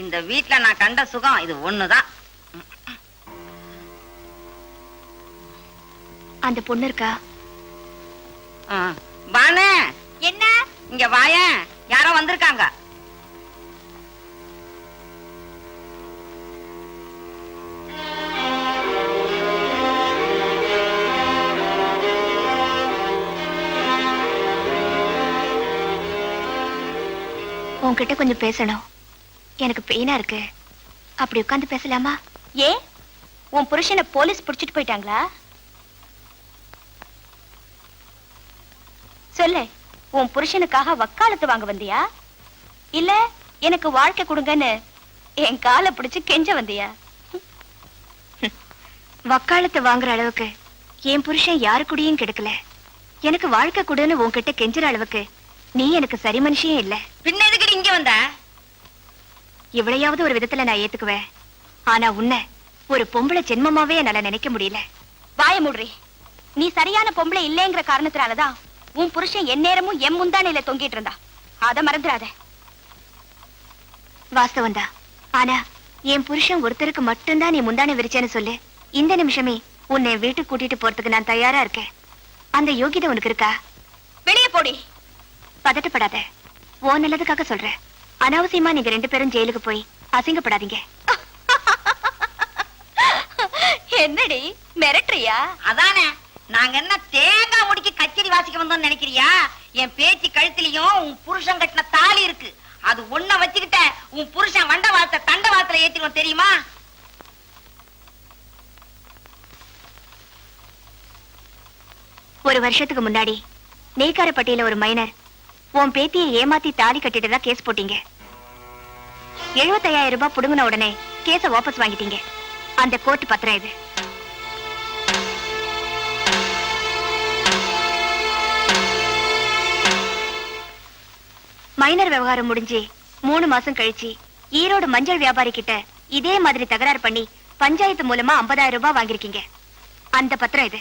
இந்த வீட்ல நான் கண்ட சுகம் இது ஒண்ணுதான். அந்த பொண்ணு இருக்கா? ஆ. பானு! என்ன? இங்க வாயேன். யாரோ வந்திருக்காங்க. உன்கிட்ட கொஞ்சம் பேசணும். எனக்கு பெயினா இருக்கு. அப்படி உட்கார்ந்து பேசலாமா? ஏ உன் புருஷனை போலீஸ் புடிச்சிட்டு போயிட்டாங்களா? சொல்லு உன் புருஷனுக்காக வக்காலத்து வாங்க வந்தியா? இல்ல எனக்கு வாழ்க்கை கொடுங்கன்னு என் காலை பிடிச்சு கெஞ்ச வந்தியா? வக்காலத்து வாங்குற அளவுக்கு என் புருஷன் யாரு கூடயும் கெடுக்கல. எனக்கு வாழ்க்கை கொடுன்னு உன்கிட்ட கெஞ்சுற அளவுக்கு நீ எனக்கு சரி மனுஷியே இல்ல. பின்ன எதுக்கு இங்க வந்த? இவளையாவது ஒரு விதத்துல நான் ஏத்துக்குவேன். ஆனா உன்னை ஒரு பொம்பளை ஜென்மமாவே என்னால நினைக்க முடியல. வாய மூடுறி. நீ சரியான பொம்பளை இல்லைங்கிற காரணத்தினாலதான் உன் புருஷன் எந்நேரமும் எம் முந்தானையில தொங்கிட்டு இருந்தா அத மறந்துடாத. வாஸ்தவம் தான். ஆனா என் புருஷன் ஒருத்தருக்கு மட்டும்தான் நீ முந்தானை விரிச்சேன்னு சொல்லு. இந்த நிமிஷமே உன்னை வீட்டுக்கு கூட்டிட்டு போறதுக்கு நான் தயாரா இருக்கேன். அந்த யோகிதை உனக்கு இருக்கா? வெளியே போடி. பதட்டப்படாத. ஓ நல்லதுக்காக சொல்றேன். அனாவசியமா நீங்க ரெண்டு பேரும் ஜெயிலுக்கு போய் அசிங்கப்படாதீங்க. என்னடி மிரட்டுறியா? அதானே நாங்க என்ன தேங்காய் முடிக்கு கச்சேரி வாசிக்க வந்தோம்னு நினைக்கிறியா? என் பேச்சு கழுத்திலையும் உன் புருஷன் கட்டின தாலி இருக்கு. அது ஒண்ண வச்சுக்கிட்ட உன் புருஷன் வண்ட வார்த்தை தண்ட வார்த்தையில ஏத்திடுவோம் தெரியுமா? ஒரு வருஷத்துக்கு முன்னாடி நெய்க்காரப்பட்டியில ஒரு மைனர் உன் பேத்தியை ஏமாத்தி தாலி கட்டிட்டதா கேஸ் போட்டீங்க. 75000 ரூபாய் புடுங்கின உடனே கேஸ வாபஸ் வாங்கிட்டீங்க. அந்த கோர்ட் பத்திரம் இது. மைனர் விவகாரம் முடிஞ்சு மூணு மாசம் கழிச்சு ஈரோடு மஞ்சள் வியாபாரி கிட்ட இதே மாதிரி தகராறு பண்ணி பஞ்சாயத்து மூலமா 50000 ரூபாய் வாங்கிருக்கீங்க அந்த பத்திரம் இது.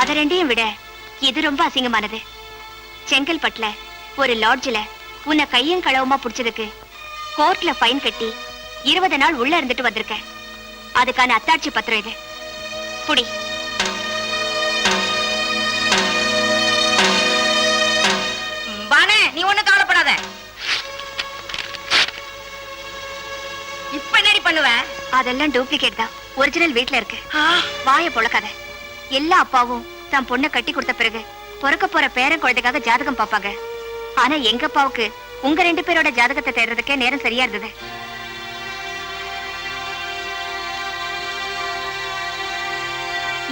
அத ரெண்டையும் விட இது ரொம்ப அசிங்கமானது. செங்கல்பட்டுல ஒரு லாட்ஜ்ல உன்னை கையும் களவுமா புடிச்சதுக்கு கோர்ட்ல ஃபைன் கட்டி இருபது நாள் உள்ள இருந்துட்டு வந்திருக்க அதுக்கான அத்தாட்சி பத்திரம் இது. புடி. நீ ஒண்ணு கவலைப்படாத. இப்ப என்னடி பண்ணுவ? அதெல்லாம் டூப்ளிகேட் தான். ஒரிஜினல் வீட்ல இருக்கு. வாய பொழக்காத. எல்லா அப்பாவும் தன் பொண்ணை கட்டி கொடுத்த பிறகு பிறக்க போற பேரன் குழந்தைக்காக ஜாதகம் பார்ப்பாங்க. ஆனா எங்க அப்பாவுக்கு உங்க ரெண்டு பேரோட ஜாதகத்தை தேடுறதுக்கே நேரம் சரியா இருந்தது.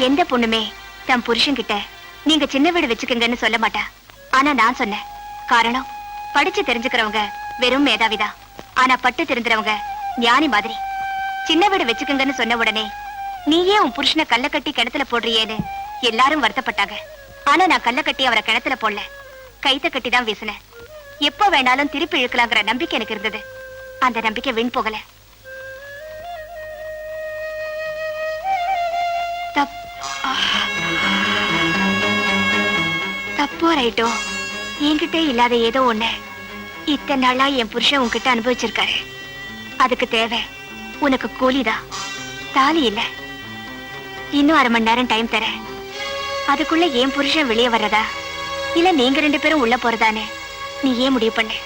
எந்த பொண்ணுமே தன் புருஷன்கிட்ட நீங்க சின்ன வீடு வச்சுக்கங்கன்னு சொல்ல மாட்டா. ஆனா நான் சொன்னேன் காரணம் படிச்சு தெரிஞ்சுக்கிறவங்க வெறும் மேதாவிதான். ஆனா பட்டு தெரிஞ்சுறவங்க ஞானி மாதிரி. சின்ன வீடு வச்சுக்கங்கன்னு சொன்ன உடனே நீயே உன் புருஷனை கல்ல கட்டி கிணத்துல போடுறியேன்னு எல்லாரும் வருத்தப்பட்டாங்க. ஆனா நான் கல்ல கட்டி அவரை கிணத்துல போடல. கைத்த கட்டி தான் வீசினேன். எப்போ வேணாலும் திருப்பி இழுக்கலாங்கிற நம்பிக்கை எனக்கு இருந்தது. அந்த நம்பிக்கை வீண் போகல. தப்போ ரைட்டோ என்கிட்ட இல்லாத ஏதோ ஒண்ணு இத்தனை நாளா என் புருஷன் உன்கிட்ட அனுபவிச்சிருக்காரு. அதுக்கு தேவை உனக்கு கூலிதான். தாலி இல்ல. இன்னும் அரை மணி நேரம் டைம் தரேன். அதுக்குள்ள என் புருஷன் வெளியே வர்றதா? இல்ல நீங்க ரெண்டு பேரும் உள்ள போறதானே? நீ ஏன் முடிவு பண்ணு?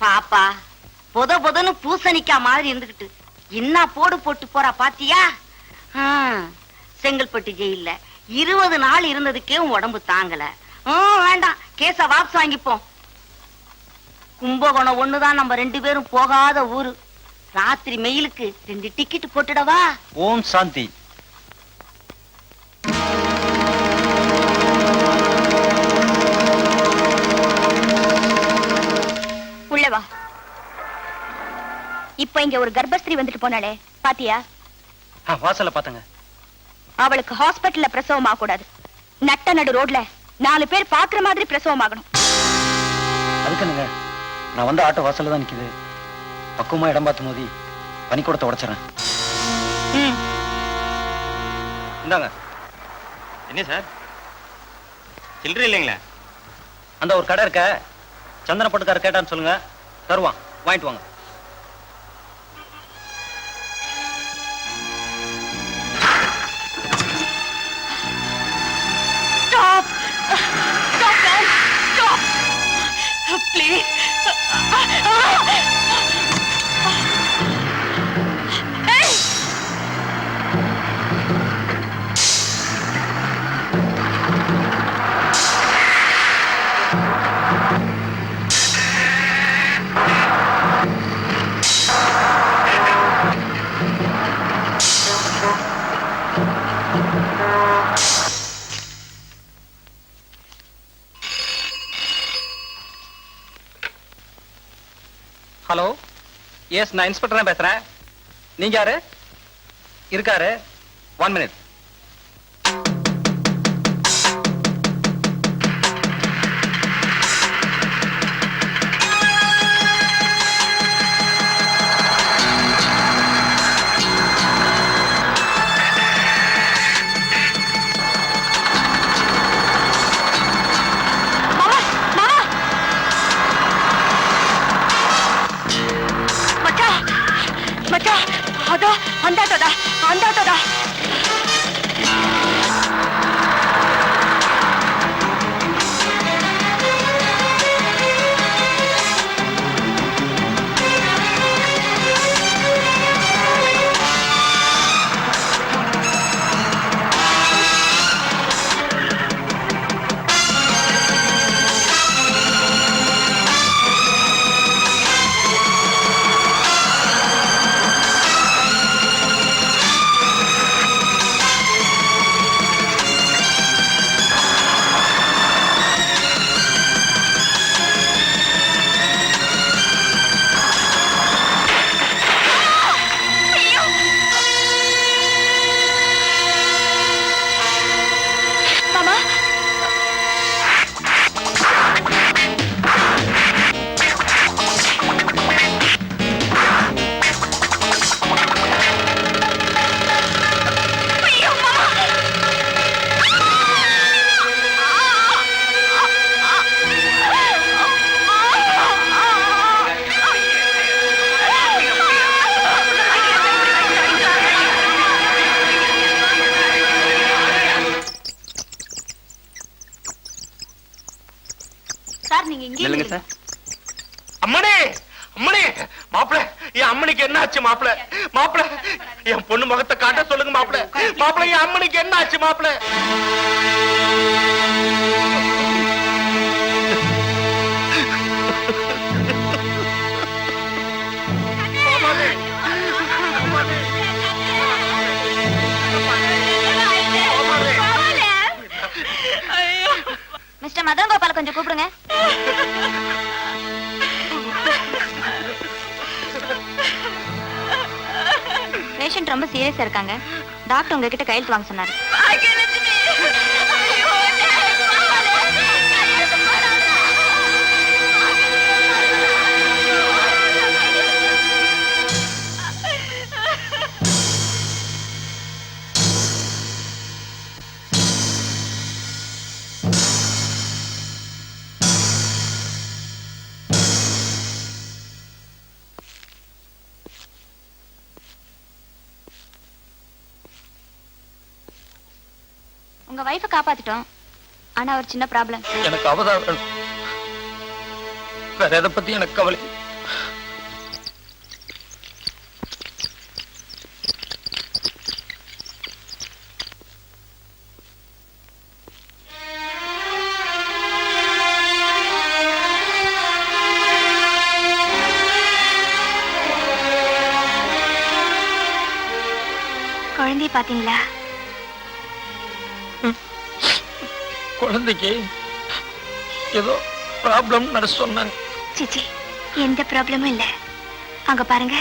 பாப்பா பொத பொதன்னு பூசணிக்கா மாதிரி இருந்துகிட்டு என்ன போடு போட்டு போறா பாத்தியா? ஆஹ் செங்கல்பட்டு ஜெயில்ல. இருபது நாள் இருந்ததுக்கே உன் உடம்பு தாங்கல. வேண்டாம். கேஸ வாபஸ் வாங்கிப்போம். கும்பகோணம் ஒண்ணுதான் நம்ம ரெண்டு பேரும் போகாத ஊரு. ராத்திரி மெயிலுக்கு ரெண்டு டிக்கெட் போட்டுடவா? ஓம் சாந்தி. உள்ள வா. இப்ப இங்க ஒரு கர்ப்பஸ்திரீ வந்துட்டு போனாளே. பாத்தியா? ஆ, வாசல்ல பாத்தங்க. அவளுக்கு ஹாஸ்பிடல்ல பிரசவம் ஆகக்கூடாது. நட்ட நடு ரோட்ல நாலு பேர் பாக்குற மாதிரி பிரசவம் ஆகணும். அதுக்குனுங்க நான் வந்து ஆட்டோ வாசல்ல தான் நிக்குது. பக்குவமா இடம் பார்த்து மோதி பனிக்கூடத்தை உடைச்சிடறேன் ம். இந்தாங்க. என்ன சார்? சில்லறை இல்லைங்களா? அந்த ஒரு கடை இருக்க. சந்தன பட்டுக்கார கேட்டான்னு சொல்லுங்க. தருவான். வாங்கிட்டு வாங்க. 啊啊 ஹலோ? எஸ் நான் இன்ஸ்பெக்டர் தான் பேசுறேன். நீங்க யாரு? இருக்காரு. ஒன் மினிட் மச்சான் அதோ அந்த ஆட்டோடா நீங்க இங்கே இல்லைங்க சார். அம்மனே அம்மனே மாப்பிள என் அம்மனுக்கு என்ன ஆச்சு மாப்பிள? மாப்பிள என் பொண்ணு முகத்தை காட்ட சொல்லுங்க மாப்பிள. மாப்பிள என் அம்மனுக்கு என்ன ஆச்சு மாப்பிள மிஸ்டர் மதன் கோபால கொஞ்சம் கூப்பிடுங்க. பேஷண்ட் ரொம்ப சீரியஸா இருக்காங்க. டாக்டர் உங்ககிட்ட கையெழுத்து வாங்க சொன்னாரு. உங்க வைஃபை காப்பாத்திட்டோம். ஆனா ஒரு சின்ன ப்ராப்ளம் எனக்கு அவதான் வேணும் வேற எதை பத்தி எனக்கு கவலை. குழந்தைய பாத்தீங்களா குழந்தைக்கு ஏதோ ப்ராப்ளம் நர்ஸ் சொன்னாங்க சிச்சி எந்த ப்ராப்ளமும் இல்ல. அங்க பாருங்க.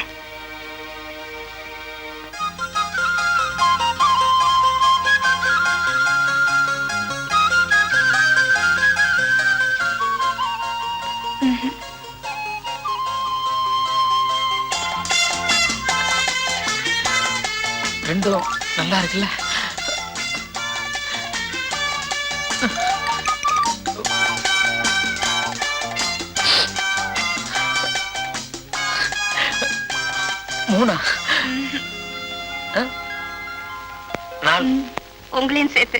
ரெண்டும் நல்லா இருக்குல்ல? நாலு உங்களையும் சேர்த்து.